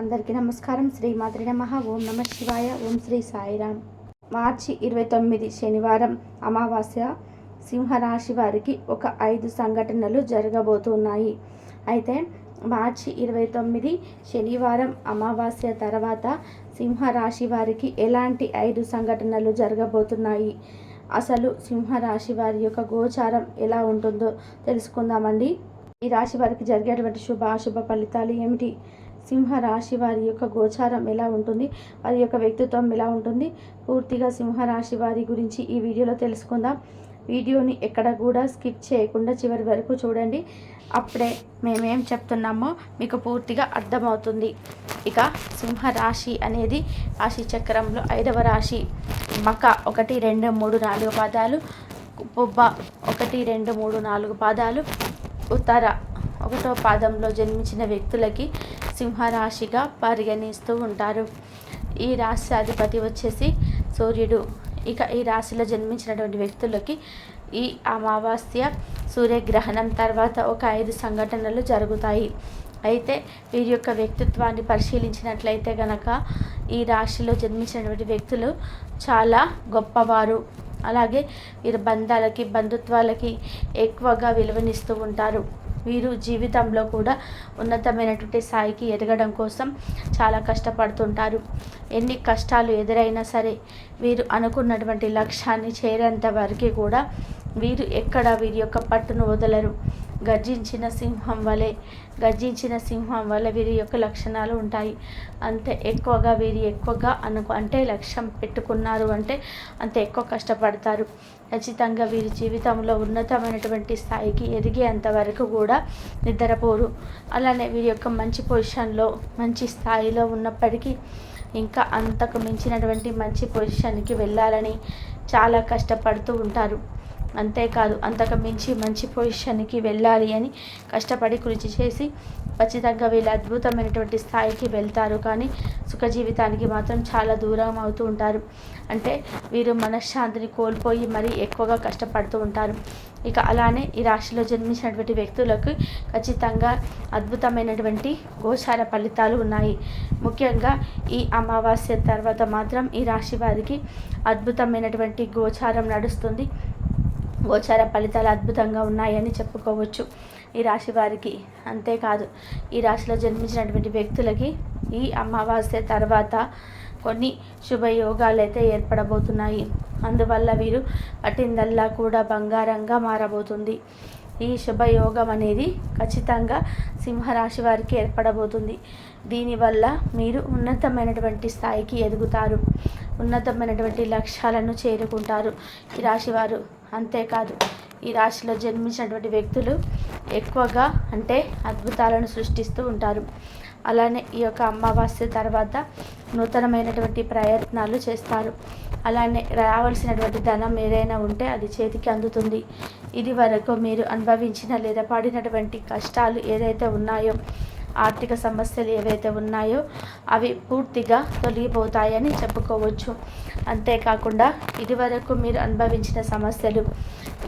అందరికీ నమస్కారం. శ్రీ మాతృ నమ. ఓం నమ శివాయ. ఓం శ్రీ సాయిరామ్ మార్చి ఇరవై తొమ్మిది శనివారం అమావాస్య సింహరాశి వారికి ఒక ఐదు సంఘటనలు జరగబోతున్నాయి. అయితే మార్చి ఇరవై తొమ్మిది శనివారం అమావాస్య తర్వాత సింహరాశి వారికి ఎలాంటి ఐదు సంఘటనలు జరగబోతున్నాయి? అసలు సింహరాశి వారి యొక్క గోచారం ఎలా ఉంటుందో తెలుసుకుందామండి. ఈ రాశి వారికి జరిగేటువంటి శుభ అశుభ ఫలితాలు ఏమిటి? సింహ రాశి వారి యొక్క గోచారం ఎలా ఉంటుంది? వారి యొక్క వ్యక్తిత్వం ఎలా ఉంటుంది? పూర్తిగా సింహరాశి వారి గురించి ఈ వీడియోలో తెలుసుకుందాం. వీడియోని ఎక్కడ కూడా స్కిప్ చేయకుండా చివరి వరకు చూడండి. అప్పుడే మేమేం చెప్తున్నామో మీకు పూర్తిగా అర్థమవుతుంది. ఇక సింహ రాశి అనేది రాశి చక్రంలో ఐదవ రాశి. మక ఒకటి రెండు మూడు నాలుగు పాదాలు. పుబ్బ ఒకటి రెండు మూడు నాలుగు పాదాలు. ఉత్తర ఒకటో పాదంలో జన్మించిన వ్యక్తులకి సింహరాశిగా పరిగణిస్తూ ఉంటారు. ఈ రాశి అధిపతి వచ్చేసి సూర్యుడు. ఇక ఈ రాశిలో జన్మించినటువంటి వ్యక్తులకి ఈ అమావాస్య సూర్యగ్రహణం తర్వాత ఒక ఐదు సంఘటనలు జరుగుతాయి. అయితే వీరి యొక్క వ్యక్తిత్వాన్ని పరిశీలించినట్లయితే గనక ఈ రాశిలో జన్మించినటువంటి వ్యక్తులు చాలా గొప్పవారు. అలాగే వీరు బంధాలకి బంధుత్వాలకి ఎక్కువగా విలువనిస్తూ ఉంటారు. వీరు జీవితంలో కూడా ఉన్నతమైనటువంటి స్థాయికి ఎదగడం కోసం చాలా కష్టపడుతుంటారు. ఎన్ని కష్టాలు ఎదురైనా సరే వీరు అనుకున్నటువంటి లక్ష్యాన్ని చేరేంత వరకు కూడా వీరు ఎక్కడ వీరి యొక్క పట్టును వదలరు. గర్జించిన సింహం వలె గర్జించిన సింహం వల్ల వీరి యొక్క లక్షణాలు ఉంటాయి. అంతే ఎక్కువగా వీరి ఎక్కువగా అనుకు అంటే లక్ష్యం పెట్టుకున్నారు అంటే అంత ఎక్కువ కష్టపడతారు. ఖచ్చితంగా వీరి జీవితంలో ఉన్నతమైనటువంటి స్థాయికి ఎదిగేంత వరకు కూడా నిద్రపోరు. అలానే వీరి యొక్క మంచి పొజిషన్లో మంచి స్థాయిలో ఉన్నప్పటికీ ఇంకా అంతకు మించినటువంటి మంచి పొజిషన్కి వెళ్ళాలని చాలా కష్టపడుతూ ఉంటారు. అంతేకాదు అంతకు మించి మంచి పొజిషన్కి వెళ్ళాలి అని కష్టపడి కృషి చేసి ఖచ్చితంగా వీళ్ళు అద్భుతమైనటువంటి స్థాయికి వెళ్తారు. కానీ సుఖ జీవితానికి మాత్రం చాలా దూరం అవుతూ ఉంటారు. అంటే వీరు మనశ్శాంతిని కోల్పోయి మరీ ఎక్కువగా కష్టపడుతూ ఉంటారు. ఇక అలానే ఈ రాశిలో జన్మించినటువంటి వ్యక్తులకు ఖచ్చితంగా అద్భుతమైనటువంటి గోచార ఫలితాలు ఉన్నాయి. ముఖ్యంగా ఈ అమావాస్య తర్వాత మాత్రం ఈ రాశి వారికి అద్భుతమైనటువంటి గోచారం నడుస్తుంది. గోచార ఫలితాలు అద్భుతంగా ఉన్నాయని చెప్పుకోవచ్చు. ఈ రాశి వారికి అంతేకాదు. ఈ రాశిలో జన్మించినటువంటి వ్యక్తులకి ఈ అమావాస్య తర్వాత కొన్ని శుభయోగాలు అయితే ఏర్పడబోతున్నాయి. అందువల్ల వీరు పట్టిందల్లా కూడా బంగారంగా మారబోతుంది. ఈ శుభయోగం అనేది ఖచ్చితంగా సింహరాశి వారికి ఏర్పడబోతుంది. దీనివల్ల మీరు ఉన్నతమైనటువంటి స్థాయికి ఎదుగుతారు. ఉన్నతమైనటువంటి లక్ష్యాలను చేరుకుంటారు. ఈ రాశివారు అంతేకాదు ఈ రాశిలో జన్మించినటువంటి వ్యక్తులు ఎక్కువగా అంటే అద్భుతాలను సృష్టిస్తూ ఉంటారు. అలానే ఈ యొక్క అమావాస్య తర్వాత నూతనమైనటువంటి ప్రయత్నాలు చేస్తారు. అలానే రావాల్సినటువంటి ధనం ఏదైనా ఉంటే అది చేతికి అందుతుంది. ఇది వరకు మీరు అనుభవించిన లేదా పడినటువంటి కష్టాలు ఏదైతే ఉన్నాయో ఆర్థిక సమస్యలు ఏవైతే ఉన్నాయో అవి పూర్తిగా తొలగిపోతాయని చెప్పుకోవచ్చు. అంతేకాకుండా ఇదివరకు మీరు అనుభవించిన సమస్యలు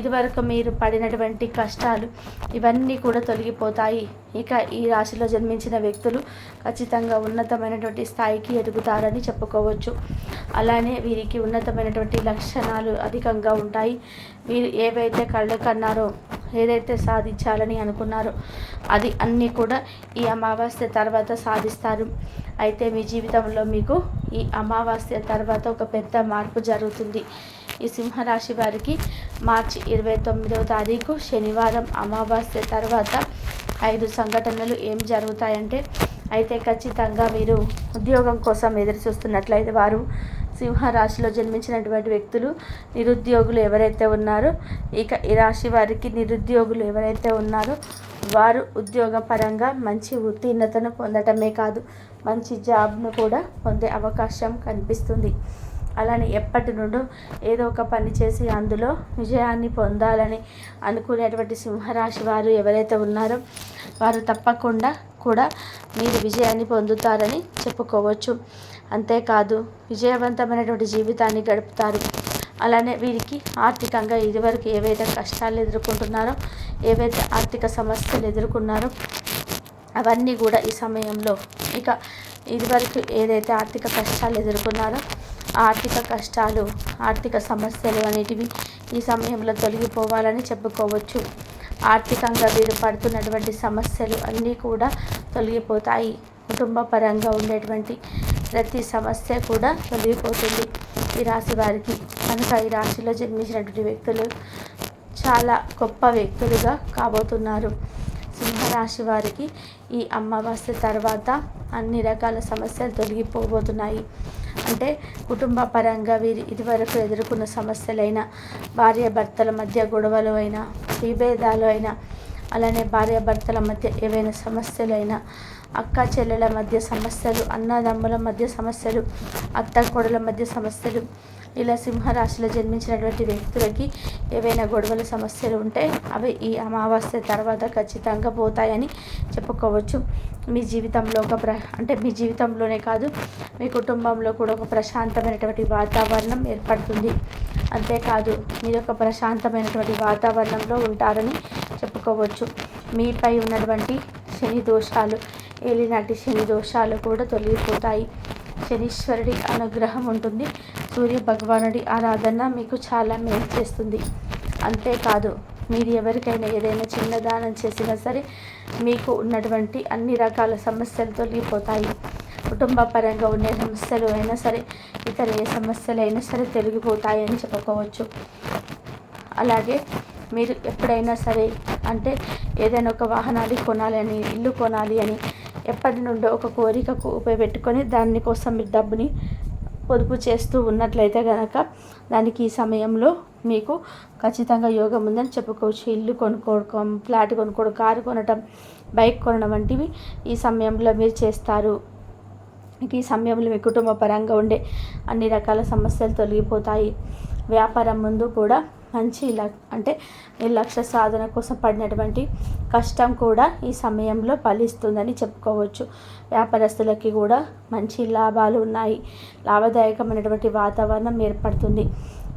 ఇదివరకు మీరు పడినటువంటి కష్టాలు ఇవన్నీ కూడా తొలగిపోతాయి. ఇక ఈ రాశిలో జన్మించిన వ్యక్తులు ఖచ్చితంగా ఉన్నతమైనటువంటి స్థాయికి ఎదుగుతారని చెప్పుకోవచ్చు. అలానే వీరికి ఉన్నతమైనటువంటి లక్షణాలు అధికంగా ఉంటాయి. వీరు ఏవైతే కళ్ళు కన్నారో ఏదైతే సాధించాలని అనుకున్నారో అది అన్నీ కూడా ఈ అమావాస్య తర్వాత సాధిస్తారు. అయితే మీ జీవితంలో మీకు ఈ అమావాస్య తర్వాత ఒక పెద్ద మార్పు జరుగుతుంది. ఈ సింహరాశి వారికి మార్చి ఇరవై తొమ్మిదవ తారీఖు శనివారం అమావాస్య తర్వాత ఐదు సంఘటనలు ఏం జరుగుతాయంటే అయితే ఖచ్చితంగా మీరు ఉద్యోగం కోసం ఎదురు చూస్తున్నట్లయితే వారు సింహరాశిలో జన్మించినటువంటి వ్యక్తులు నిరుద్యోగులు ఎవరైతే ఉన్నారో ఇక ఈ రాశి వారికి నిరుద్యోగులు ఎవరైతే ఉన్నారో వారు ఉద్యోగపరంగా మంచి ఉత్తీర్ణతను పొందటమే కాదు మంచి జాబ్ను కూడా పొందే అవకాశం కనిపిస్తుంది. అలానే ఎప్పటి నుండో ఏదో ఒక పని చేసి అందులో విజయాన్ని పొందాలని అనుకునేటువంటి సింహరాశి వారు ఎవరైతే ఉన్నారో వారు తప్పకుండా కూడా మీరు విజయాన్ని పొందుతారని చెప్పుకోవచ్చు. అంతేకాదు విజయవంతమైనటువంటి జీవితాన్ని గడుపుతారు. అలానే వీరికి ఆర్థికంగా ఇదివరకు ఏవైతే కష్టాలు ఎదుర్కొంటున్నారో ఏవైతే ఆర్థిక సమస్యలు ఎదుర్కొన్నారో అవన్నీ కూడా ఈ సమయంలో ఇక ఇదివరకు ఏదైతే ఆర్థిక కష్టాలు ఎదుర్కొన్నారో ఆర్థిక కష్టాలు ఆర్థిక సమస్యలు అనేటివి ఈ సమయంలో తొలగిపోవాలని చెప్పుకోవచ్చు. ఆర్థికంగా వీరు పడుతున్నటువంటి సమస్యలు అన్నీ కూడా తొలగిపోతాయి. కుటుంబ పరంగా ఉండేటువంటి ప్రతి సమస్య కూడా తొలగిపోతుంది. ఈ రాశి వారికి కనుక ఈ రాశిలో జన్మించినటువంటి వ్యక్తులు చాలా గొప్ప వ్యక్తులుగా కాబోతున్నారు. సింహరాశి వారికి ఈ అమావాస్య తర్వాత అన్ని రకాల సమస్యలు తొలగిపోబోతున్నాయి. అంటే కుటుంబ పరంగా వీరి ఇదివరకు ఎదుర్కొన్న సమస్యలైన భార్యాభర్తల మధ్య గొడవలు అయినా విభేదాలు అయినా అలానే భార్యాభర్తల మధ్య ఏవైనా సమస్యలైనా అక్క చెల్లెల మధ్య సమస్యలు అన్నదమ్ముల మధ్య సమస్యలు అత్త కోడల మధ్య సమస్యలు ఇలా సింహరాశిలో జన్మించినటువంటి వ్యక్తులకి ఏవైనా గొడవల సమస్యలు ఉంటే అవి ఈ అమావాస్య తర్వాత ఖచ్చితంగా పోతాయని చెప్పుకోవచ్చు. మీ జీవితంలో ఒక ప్ర అంటే మీ జీవితంలోనే కాదు మీ కుటుంబంలో కూడా ఒక ప్రశాంతమైనటువంటి వాతావరణం ఏర్పడుతుంది. అంతేకాదు మీరు ఒక ప్రశాంతమైనటువంటి వాతావరణంలో ఉంటారని చెప్పుకోవచ్చు. మీపై ఉన్నటువంటి శని దోషాలు ఏలినాటి శని దోషాలు కూడా తొలగిపోతాయి. శనీశ్వరుడి అనుగ్రహం ఉంటుంది. సూర్య భగవానుడి ఆరాధన మీకు చాలా మేలు చేస్తుంది. అంతేకాదు మీరు ఎవరికైనా ఏదైనా చిన్న దానం చేసినా సరే మీకు ఉన్నటువంటి అన్ని రకాల సమస్యలు తొలగిపోతాయి కుటుంబ పరంగా ఉండే సమస్యలు అయినా సరే ఇతర ఏ సమస్యలు అయినా సరే తొలగిపోతాయని చెప్పుకోవచ్చు. అలాగే మీరు ఎప్పుడైనా సరే అంటే ఏదైనా ఒక వాహనాన్ని కొనాలి అని ఇల్లు కొనాలి అని ఎప్పటి నుండో ఒక కోరికకు ఉపయోగపెట్టుకొని దానికోసం మీరు డబ్బుని పొదుపు చేస్తూ ఉన్నట్లయితే కనుక దానికి ఈ సమయంలో మీకు ఖచ్చితంగా యోగం ఉందని చెప్పుకోవచ్చు. ఇల్లు కొనుక్కోవడం ఫ్లాట్ కొనుక్కోవడం కారు కొనడం బైక్ కొనడం వంటివి ఈ సమయంలో మీరు చేస్తారు. ఈ సమయంలో మీ కుటుంబ పరంగా ఉండే అన్ని రకాల సమస్యలు తొలగిపోతాయి. వ్యాపారం ముందు కూడా మంచి అంటే ఈ లక్ష్య సాధన కోసం పడినటువంటి కష్టం కూడా ఈ సమయంలో ఫలిస్తుందని చెప్పుకోవచ్చు. వ్యాపారస్తులకి కూడా మంచి లాభాలు ఉన్నాయి. లాభదాయకమైనటువంటి వాతావరణం ఏర్పడుతుంది.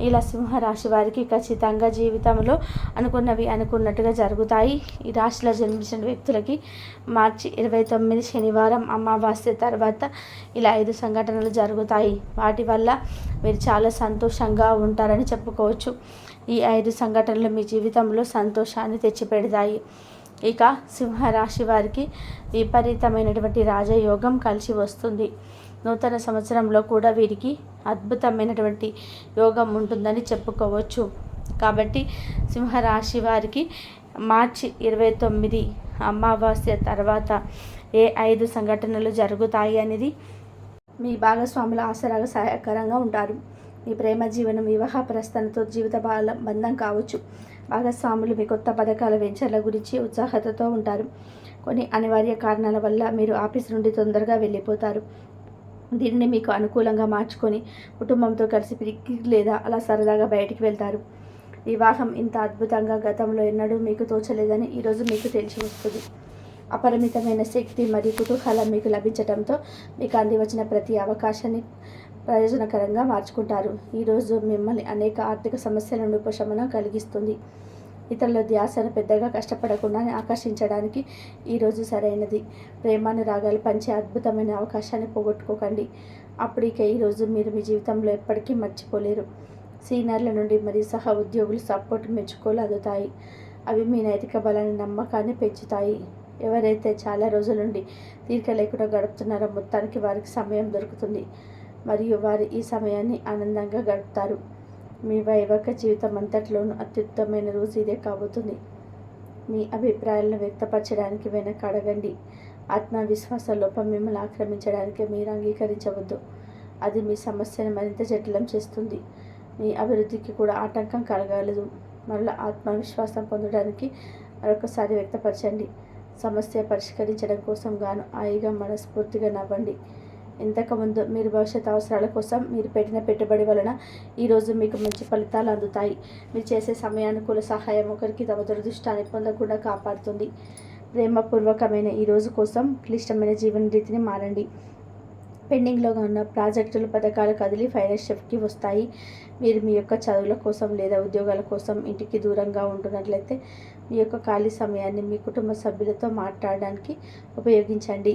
ఇలా సింహరాశి వారికి ఖచ్చితంగా జీవితంలో అనుకున్నవి అనుకున్నట్టుగా జరుగుతాయి. ఈ రాశిలో జన్మించిన వ్యక్తులకి మార్చి ఇరవై తొమ్మిది శనివారం అమావాస్య తర్వాత ఇలా ఐదు సంఘటనలు జరుగుతాయి. వాటి వల్ల మీరు చాలా సంతోషంగా ఉంటారని చెప్పుకోవచ్చు. ఈ ఐదు సంఘటనలు మీ జీవితంలో సంతోషాన్ని తెచ్చిపెడతాయి. ఇక సింహరాశి వారికి విపరీతమైనటువంటి రాజయోగం కలిసి వస్తుంది. నూతన సంవత్సరంలో కూడా వీరికి అద్భుతమైనటువంటి యోగం ఉంటుందని చెప్పుకోవచ్చు. కాబట్టి సింహరాశి వారికి మార్చి ఇరవై తొమ్మిది అమావాస్య తర్వాత ఏ ఐదు సంఘటనలు జరుగుతాయి అనేది మీ భాగస్వాముల ఆసరాగా సహాయకరంగా ఉంటారు. మీ ప్రేమ జీవనం వివాహ ప్రస్థానంతో జీవిత బాల బంధం కావచ్చు. భాగస్వాములు మీ కొత్త పథకాల వెంచర్ల గురించి ఉత్సాహతతో ఉంటారు. కొన్ని అనివార్య కారణాల వల్ల మీరు ఆఫీస్ నుండి తొందరగా వెళ్ళిపోతారు. దీనిని మీకు అనుకూలంగా మార్చుకొని కుటుంబంతో కలిసి పిక్నిక్ లేదా అలా సరదాగా బయటికి వెళ్తారు. వివాహం ఇంత అద్భుతంగా గతంలో ఎన్నడూ మీకు తోచలేదని ఈరోజు మీకు తెలిసి వస్తుంది అపరిమితమైన శక్తి మరియు కుతూహలం మీకు లభించడంతో మీకు అంది వచ్చిన ప్రతి అవకాశాన్ని ప్రయోజనకరంగా మార్చుకుంటారు. ఈరోజు మిమ్మల్ని అనేక ఆర్థిక సమస్యల నుండి ఉపశమనం కలిగిస్తుంది. ఇతరుల ధ్యాసను పెద్దగా కష్టపడకుండా ఆకర్షించడానికి ఈరోజు సరైనది. ప్రేమానురాగాలు పంచే అద్భుతమైన అవకాశాన్ని పోగొట్టుకోకండి. అప్పటికే ఈరోజు మీరు మీ జీవితంలో ఎప్పటికీ మర్చిపోలేరు. సీనియర్ల నుండి మరియు సహ ఉద్యోగులు సపోర్ట్ మెచ్చుకోలు అందుతాయి అవి మీ నైతిక బలాన్ని నమ్మకాన్ని పెంచుతాయి. ఎవరైతే చాలా రోజుల నుండి తీరిక లేకుండా గడుపుతున్నారో మొత్తానికి వారికి సమయం దొరుకుతుంది. మరియు వారు ఈ సమయాన్ని ఆనందంగా గడుపుతారు. మీ వైవాహిక జీవితం అంతట్లోనూ అత్యుత్తమైన రోజు ఇదే కాబోతుంది. మీ అభిప్రాయాలను వ్యక్తపరచడానికి వెనక అడగండి. ఆత్మవిశ్వాస లోపం మిమ్మల్ని ఆక్రమించడానికి మీరు అంగీకరించవద్దు. అది మీ సమస్యను మరింత జటిలం చేస్తుంది. మీ అభివృద్ధికి కూడా ఆటంకం కలగలదు. మరలా ఆత్మవిశ్వాసం పొందడానికి మరొకసారి వ్యక్తపరచండి. సమస్య పరిష్కరించడం కోసం గాను హాయిగా మనస్ఫూర్తిగా నవ్వండి. ఇంతకుముందు మీరు భవిష్యత్ అవసరాల కోసం మీరు పెట్టిన పెట్టుబడి వలన ఈరోజు మీకు మంచి ఫలితాలు అందుతాయి. మీరు చేసే సమయానుకూల సహాయం ఒకరికి తమ దురదృష్టాన్ని పొందకుండా కాపాడుతుంది. ప్రేమపూర్వకమైన ఈ రోజు కోసం క్లిష్టమైన జీవన రీతిని మారండి. పెండింగ్లో ఉన్న ప్రాజెక్టులు పథకాలు కదిలి ఫైనాన్షియల్కి వస్తాయి. మీరు మీ యొక్క చదువుల కోసం లేదా ఉద్యోగాల కోసం ఇంటికి దూరంగా ఉంటున్నట్లయితే మీ యొక్క ఖాళీ సమయాన్ని మీ కుటుంబ సభ్యులతో మాట్లాడడానికి ఉపయోగించండి.